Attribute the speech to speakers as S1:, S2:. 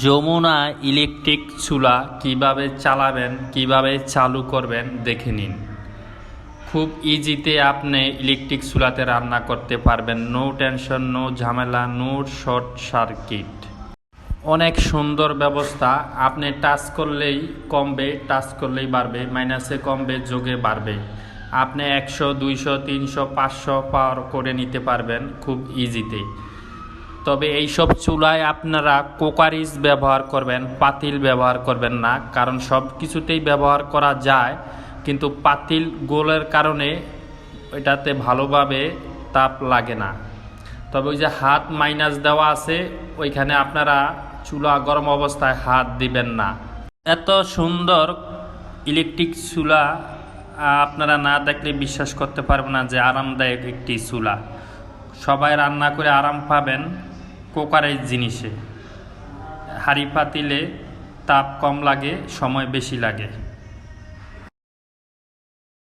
S1: Jamuna electric চুলা কীভাবে চালাবেন, কীভাবে চালু করবেন দেখে নিন। খুব ইজিতে আপনি ইলেকট্রিক চুলাতে রান্না করতে পারবেন। নো টেনশন নো ঝামেলা নো শর্ট সার্কিট অনেক সুন্দর ব্যবস্থা। আপনি টাচ করলেই কমবে টাচ করলেই বাড়বে মাইনাসে কমবে, যোগে বাড়বে। আপনি একশো, দুইশো, তিনশো, পাঁচশো পাওয়ার করে নিতে পারবেন খুব ইজিতে তবে এইসব চুলায় আপনারা কোকারিজ ব্যবহার করবেন, পাতিল ব্যবহার করবেন না, কারণ সব কিছুতেই ব্যবহার করা যায়, কিন্তু পাতিল গোলের কারণে এটাতে ভালোভাবে তাপ লাগে না। তবে ওই যে হাত মাইনাস দেওয়া আছে, ওইখানে আপনারা চুলা গরম অবস্থায় হাত দিবেন না। এত সুন্দর ইলেকট্রিক চুলা আপনারা না দেখলে বিশ্বাস করতে পারবেন না যে আরামদায়ক একটি চুলা। সবাই রান্না করে আরাম পাবেন। কোকারের জিনিসে। হাড়ি পাতিলে তাপ কম লাগে সময় বেশি লাগে।